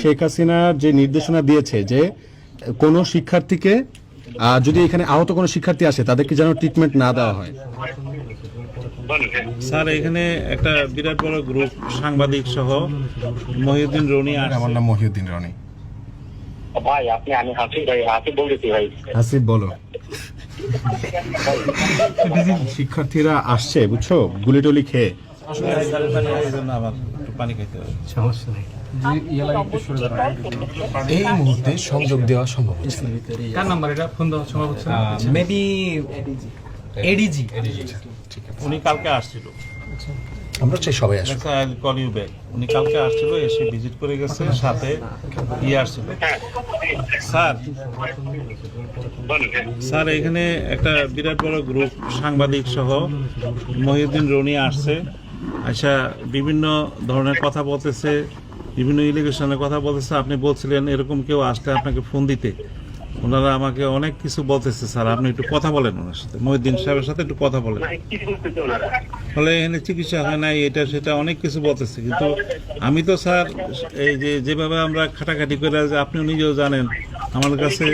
শেখ হাসিনা যে নির্দেশনা দিয়েছে যে কোনো শিক্ষার্থীকে যদি এখানে আহত কোনো শিক্ষার্থী আসে তাদেরকে যেন ট্রিটমেন্ট না দেওয়া হয়। স্যার এখানে একটা বিরাট বড় গ্রুপ সাংবাদিক সহ মহিউদ্দিন রনি আর আমার নাম মহিউদ্দিন রনি। ভাই আপনি আমি হাসি ভাই হাসি বলতেছি ভাই। আসিফ বলো। শিক্ষার্থীরা আসছে বুঝছ? গুলি টুলি খেয়ে আবার একটু পানি খাইতে হবে। এই মুহূর্তে সংযোগ দেওয়া সম্ভব হচ্ছে। কার নাম্বার এটা? ফোন দেওয়া সম্ভব হচ্ছে মেবি এডিজি উনি কালকে আসছিল। আমরা চাই সবাই আসুক। কল ইউ ব্যাক উনি কালকে আসছিল এসে ভিজিট করে গেছে সাথে ইয়ে আসছিল। স্যার। স্যার এখানে একটা বিরাট বড় গ্রুপ সাংবাদিক সহ মহিউদ্দিন রনি আসছে। আচ্ছা বিভিন্ন ধরনের কথা বলতেছে। বিভিন্ন ইলিগেশনের কথা বলতেছে আপনি বলছিলেন এরকম কেউ আসলে আপনাকে ফোন দিতে। ওনারা আমাকে অনেক কিছু বলতেছে স্যার আপনি একটু কথা বলেন ওনার সাথে। মহিউদ্দিন সাহেবের সাথে একটু কথা বলেন। ফলে এখানে চিকিৎসা হয় নাই এটা সেটা অনেক কিছু বলতেছে। কিন্তু আমি তো স্যার এই যে যেভাবে আমরা খাটাখাটি করে যে আপনি নিজেও জানেন আমার কাছে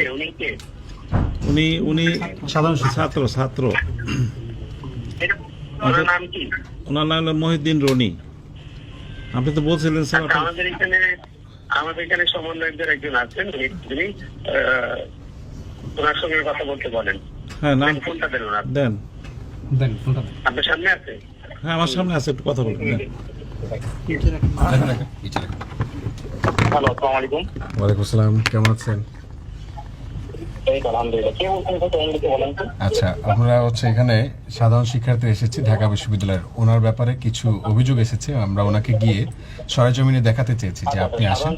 উনি উনি সাধারণ ছাত্র ছাত্র। ওনার নাম ওনার নাম হলো মহিউদ্দিন রনি। আপনি তো বলছিলেন স্যার আচ্ছা, আমাদের এখানে আমাদের এখানে সমন্বয়কদের একজন আছেন তিনি যিনি আহ, ওনার সঙ্গে কথা বলতে বলেন। হ্যাঁ নাম ফোনটা দেন ওনার। দেন। দেন ফোনটা দেন। আপনার সামনে আছে? হ্যাঁ আমার সামনে আছে একটু কথা বলবেন দেন। হ্যালো আসসালামু আলাইকুম। ওয়ালাইকুম আসসালাম কেমন আছেন এই তো আলহামদুলিল্লাহ কে বলছেন তো আমাকে বলেন তো আচ্ছা আমরা হচ্ছে এখানে সাধারণ শিক্ষার্থী এসেছি ঢাকা বিশ্ববিদ্যালয়ের। ওনার ব্যাপারে কিছু অভিযোগ এসেছে আমরা ওনাকে গিয়ে সরেজমিনে দেখাতে চেয়েছি যে আপনি আসেন।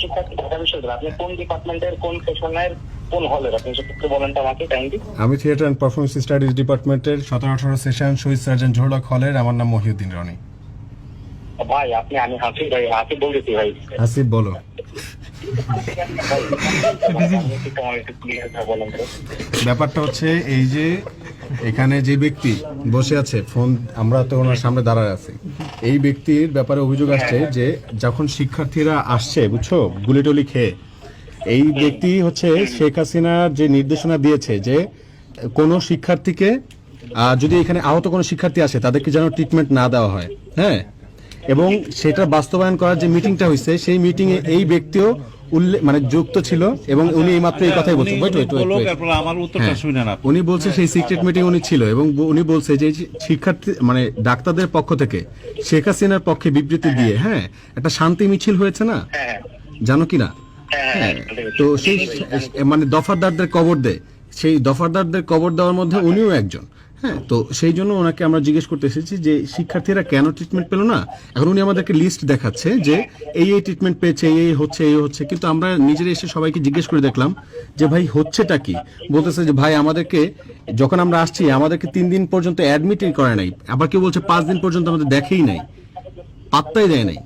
বিশ্ববিদ্যালয় আপনি কোন ডিপার্টমেন্টের কোন সেশনের কোন হলের? আপনি সেটা একটু বলেন তো আমাকে কাইন্ডলি আমি থিয়েটার অ্যান্ড পারফরমেন্স স্টাডিজ ডিপার্টমেন্টের সতেরো আঠারো সেশন শহীদ সার্জন জোহরলাক হলের আমার নাম মহিউদ্দিন রনি। ভাই আপনি আমি হাসি ভাই হাসি বলতেছি ভাই। আসিফ বলো। ব্যাপারটা হচ্ছে এই যে এখানে যে ব্যক্তি বসে আছে, ফোন, আমরা তো ওনার সামনে দাঁড়ায় আছি। এই ব্যক্তির ব্যাপারে অভিযোগ আসছে যে যখন শিক্ষার্থীরা আসছে, বুঝছ গুলি টুলি খেয়ে, এই ব্যক্তি হচ্ছে শেখ হাসিনার যে নির্দেশনা দিয়েছে যে কোনো শিক্ষার্থীকে যদি এখানে আহত কোনো শিক্ষার্থী আসে, তাদেরকে যেন ট্রিটমেন্ট না দেওয়া হয়। হ্যাঁ? এবং সেটা বাস্তবায়ন করার যে মিটিংটা হয়েছে সেই মিটিংয়ে এই ব্যক্তিও মানে যুক্ত ছিল এবং উনি এইমাত্র এই কথাই বলছেন। উনি- ওয়েট ওয়েট ওয়েট আমার উত্তরটা হ্যাঁ। উনি বলছে সেই সিক্রেট মিটিং উনি ছিল এবং উনি বলছে যে শিক্ষার্থী মানে ডাক্তারদের পক্ষ থেকে শেখ হাসিনার পক্ষে বিবৃতি দিয়ে হ্যাঁ একটা শান্তি মিছিল হয়েছে না? হ্যাঁ। জানো কি না? হ্যাঁ হ্যাঁ তো সেই মানে দফারদারদের কবর দেয় সেই দফারদারদের কবর দেওয়ার মধ্যে উনিও একজন। হ্যাঁ তো সেই জন্য ওনাকে আমরা জিজ্ঞেস করতে এসেছি যে শিক্ষার্থীরা কেন ট্রিটমেন্ট পেল না? এখন উনি আমাদেরকে লিস্ট দেখাচ্ছে যে এই এই ট্রিটমেন্ট পেয়েছে, এই হচ্ছে এই হচ্ছে। কিন্তু আমরা নিজেরা এসে সবাইকে জিজ্ঞেস করে দেখলাম যে ভাই হচ্ছেটা কি? বলতেছে যে ভাই আমাদেরকে যখন আমরা আসছি, আমাদেরকে তিন দিন পর্যন্ত অ্যাডমিটই করে নাই। আবার কেউ বলছে পাঁচ দিন পর্যন্ত আমাদের দেখেই নাই। পাত্তাই দেয় নাই।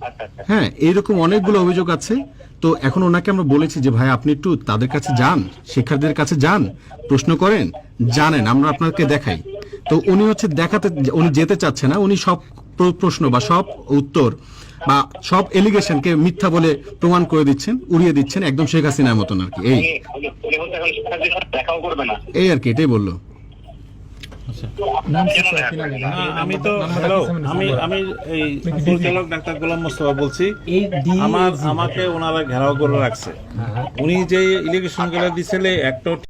হ্যাঁ এইরকম অনেকগুলো অভিযোগ আছে। তো এখন ওনাকে আমরা বলেছি যে ভাই আপনি একটু তাদের কাছে যান, শিক্ষার্থীদের কাছে যান, প্রশ্ন করেন, জানেন, আমরা আপনাকে দেখাই। তো উনি হচ্ছে দেখাতে উনি যেতে চাচ্ছে না উনি সব প্রশ্ন বা সব উত্তর বা সব এলিগেশনকে মিথ্যা বলে প্রমাণ করে দিচ্ছেন উড়িয়ে দিচ্ছেন একদম শেখ হাসিনার মতন আর কি এই। এই আর কি এটাই বলল? না, আমি তো হ্যালো আমি আমি এই পরিচালক ডাক্তার গোলাম মোস্তফা বলছি। আমার আমাকে ওনারা ঘেরাও করে রাখছে। উনি যে ইলেকশনগুলো দিছিলে একটা